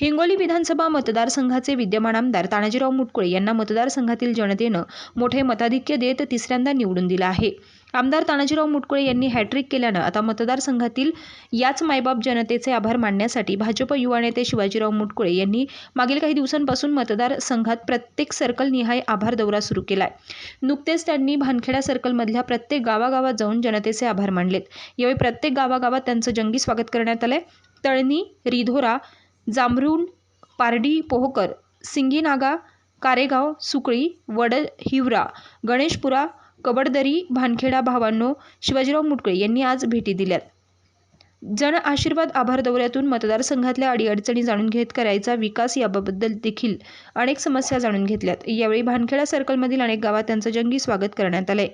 हिंगोली विधानसभा मतदारसंघाचे विद्यमान आमदार तानाजीराव मुटकुळे यांना मतदारसंघातील जनतेनं मोठे मताधिक्य देत तिसऱ्यांदा निवडून दिलं आहे. आमदार तानाजीराव मुटकुळे यांनी हॅट्रिक केल्यानं आता मतदारसंघातील याच मायबाप जनतेचे आभार मानण्यासाठी भाजप युवा नेते शिवाजीराव मुटकुळे यांनी मागील काही दिवसांपासून मतदारसंघात प्रत्येक सर्कलनिहाय आभार दौरा सुरू केलाय. नुकतेच त्यांनी भानखेडा सर्कलमधल्या प्रत्येक गावागावात जाऊन जनतेचे आभार मानलेत. यावेळी प्रत्येक गावागावात त्यांचं जंगी स्वागत करण्यात आलंय. तळणी रिधोरा जांभरुण पारडी पोहकर सिंगीनागा कारेगाव सुकळी वड हिवरा गणेशपुरा कबडदरी भानखेडा भावांनो शिवाजीराव मुटकळे यांनी आज भेटी दिल्यात. जन आशीर्वाद आभार दौऱ्यातून मतदारसंघातल्या अडीअडचणी जाणून घेत करायचा विकास याबाबद्दल देखील अनेक समस्या जाणून घेतल्यात. यावेळी भानखेडा सर्कलमधील अनेक गावात त्यांचं जंगी स्वागत करण्यात आलंय.